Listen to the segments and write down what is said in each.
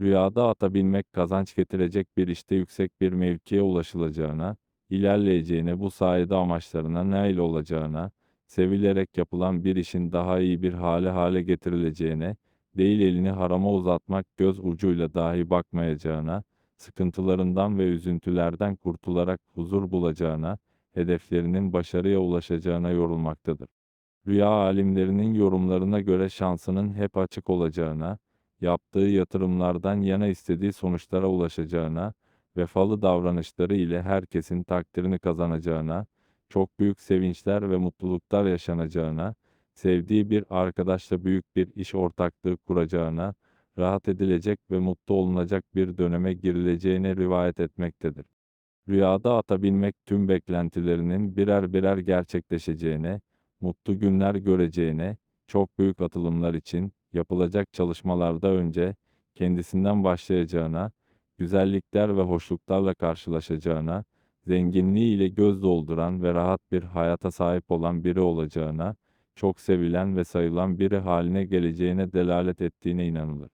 Rüyada ata binmek kazanç getirecek bir işte yüksek bir mevkiye ulaşılacağına, ilerleyeceğine, bu sayede amaçlarına nail olacağına, sevilerek yapılan bir işin daha iyi bir hale hale getirileceğine, değil elini harama uzatmak göz ucuyla dahi bakmayacağına, sıkıntılarından ve üzüntülerden kurtularak huzur bulacağına, hedeflerinin başarıya ulaşacağına yorulmaktadır. Rüya alimlerinin yorumlarına göre şansının hep açık olacağına, yaptığı yatırımlardan yana istediği sonuçlara ulaşacağına, vefalı davranışları ile herkesin takdirini kazanacağına, çok büyük sevinçler ve mutluluklar yaşanacağına, sevdiği bir arkadaşla büyük bir iş ortaklığı kuracağına, rahat edilecek ve mutlu olunacak bir döneme girileceğine rivayet etmektedir. Rüyada ata binmek tüm beklentilerinin birer birer gerçekleşeceğine, mutlu günler göreceğine, çok büyük atılımlar için yapılacak çalışmalarda önce kendisinden başlayacağına, güzellikler ve hoşluklarla karşılaşacağına, zenginliği ile göz dolduran ve rahat bir hayata sahip olan biri olacağına, çok sevilen ve sayılan biri haline geleceğine delalet ettiğine inanılır.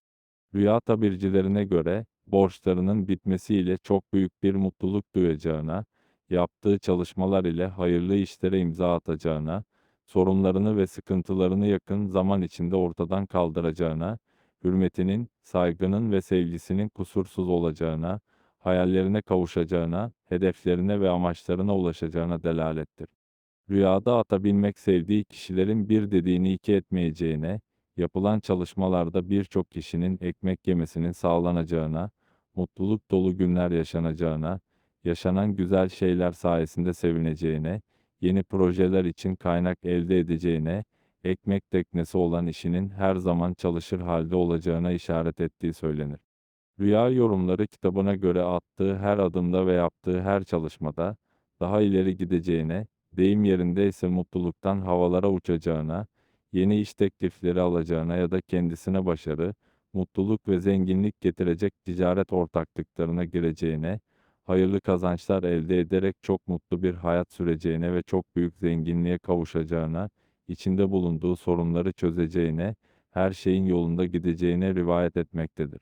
Rüya tabircilerine göre, borçlarının bitmesiyle çok büyük bir mutluluk duyacağına, yaptığı çalışmalar ile hayırlı işlere imza atacağına, sorunlarını ve sıkıntılarını yakın zaman içinde ortadan kaldıracağına, hürmetinin, saygının ve sevgisinin kusursuz olacağına, hayallerine kavuşacağına, hedeflerine ve amaçlarına ulaşacağına delalettir. Rüyada ata binmek sevdiği kişilerin bir dediğini iki etmeyeceğine, yapılan çalışmalarda birçok kişinin ekmek yemesinin sağlanacağına, mutluluk dolu günler yaşanacağına, yaşanan güzel şeyler sayesinde sevineceğine, yeni projeler için kaynak elde edeceğine, ekmek teknesi olan işinin her zaman çalışır halde olacağına işaret ettiği söylenir. Rüya yorumları kitabına göre attığı her adımda ve yaptığı her çalışmada daha ileri gideceğine, deyim yerinde ise mutluluktan havalara uçacağına, yeni iş teklifleri alacağına ya da kendisine başarı, mutluluk ve zenginlik getirecek ticaret ortaklıklarına gireceğine, hayırlı kazançlar elde ederek çok mutlu bir hayat süreceğine ve çok büyük zenginliğe kavuşacağına, içinde bulunduğu sorunları çözeceğine, her şeyin yolunda gideceğine rivayet etmektedir.